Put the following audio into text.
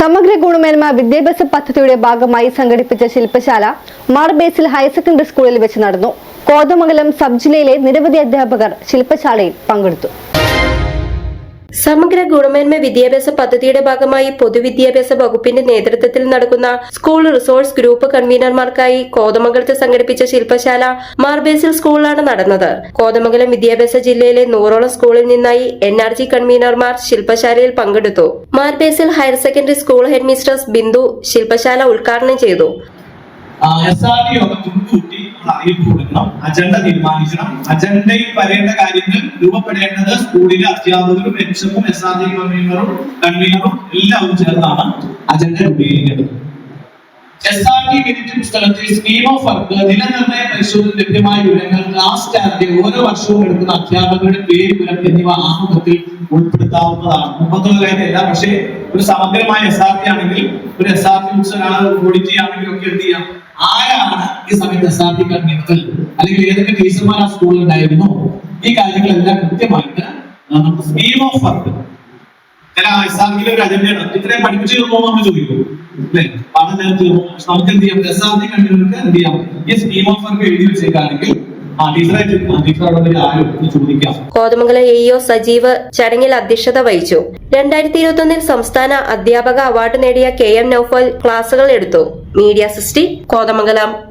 സമഗ്ര ഗുണമേന്മ വിദ്യാഭ്യാസ പദ്ധതിയുടെ ഭാഗമായി സംഘടിപ്പിച്ച ശില്പശാല മാർബേസിൽ ഹയർ സെക്കൻഡറി സ്കൂളിൽ വെച്ച് നടന്നു. കോതമംഗലം സബ് ജില്ലയിലെ നിരവധി അധ്യാപകർ ശില്പശാലയിൽ പങ്കെടുത്തു. സമഗ്ര ഗുണമേന്മ വിദ്യാഭ്യാസ പദ്ധതിയുടെ ഭാഗമായി പൊതുവിദ്യാഭ്യാസ വകുപ്പിന്റെ നേതൃത്വത്തിൽ നടക്കുന്ന സ്കൂൾ റിസോഴ്സ് ഗ്രൂപ്പ് കൺവീനർമാർക്കായി കോതമംഗലത്ത് സംഘടിപ്പിച്ച ശില്പശാല മാർബേസിൽ സ്കൂളിലാണ് നടന്നത്. കോതമംഗലം വിദ്യാഭ്യാസ ജില്ലയിലെ നൂറോളം സ്കൂളിൽ നിന്നായി എൻ ആർ ജി കൺവീനർമാർ ശില്പശാലയിൽ പങ്കെടുത്തു. Mar Basil higher secondary school headmistress Bindu ശില്പശാല ഉദ്ഘാടനം ചെയ്തു. അറിയിപ്പ് കൊടുക്കണം അജണ്ട തീരുമാനിക്കണം. അജണ്ടയിൽ വരേണ്ട കാര്യങ്ങൾ രൂപപ്പെടേണ്ടത് സ്കൂളിലെ അധ്യാപകരും എക്സമും എസ് ആർ ഡി കൺവീനറും കൺവീനറും എല്ലാവരും ചേർന്നാണ് അജണ്ട രൂപീകരിക്കുന്നത് എസ് ആർ ടി മിനിറ്റ് പുസ്തകത്തിൽ സ്കീം ഓഫ് വർക്ക് നിലനിർണയ പരിശോധന ലഭ്യമായ വിവരങ്ങൾ ക്ലാസ് സ്റ്റാഫിന്റെ ഓരോ വർഷവും എടുക്കുന്ന അധ്യാപകരുടെ പേര് വിവരം എന്നിവ ആമുഖത്തിൽ ഉൾപ്പെടുത്താവുന്നതാണ്. മുമ്പത്തുള്ള കാര്യമല്ല പക്ഷേ ഒരു സമഗ്രമായ എസ് ആർ ടി ആണെങ്കിൽ ഒരു എസ് ആർ ടി പുസ്തകമാണ് ക്വാളിറ്റി ആണെങ്കിലും ഒക്കെ എന്ത് ചെയ്യാം? ആരാണ് സമയത്ത് എസ് ആർ ടി കണ്ടിരുന്നത് അല്ലെങ്കിൽ ഏതൊക്കെ ടീച്ചർമാർ ആ സ്കൂളിൽ ഉണ്ടായിരുന്നു ഈ കാര്യങ്ങളെല്ലാം കൃത്യമായിട്ട് നമുക്ക് സ്കീം ഓഫ് വർക്ക് ചില എസ്ആർക്കിലെ ഒരു അജണ്ടയാണ് ഇത്രയും പഠിപ്പിച്ചു തരുമോ എന്ന് നമ്മൾ ചോദിക്കും. അല്ലെ? പാഠം നേരത്തെ തീർന്നു നമുക്ക് എന്ത് ചെയ്യാം? എസ് ആർ ടി കണ്ടിട്ട് എന്ത് ചെയ്യാം? ഈ സ്കീം ഓഫ് വർക്ക് എഴുതി വെച്ചേക്കാണെങ്കിൽ കോതമംഗലം എ ഒ സജീവ് ചടങ്ങിൽ അധ്യക്ഷത വഹിച്ചു. രണ്ടായിരത്തി ഇരുപത്തൊന്നിൽ സംസ്ഥാന അധ്യാപക അവാർഡ് നേടിയ കെ എം നൌഫൽ ക്ലാസുകൾ എടുത്തു. മീഡിയ സിസ്റ്റി കോതമംഗലം.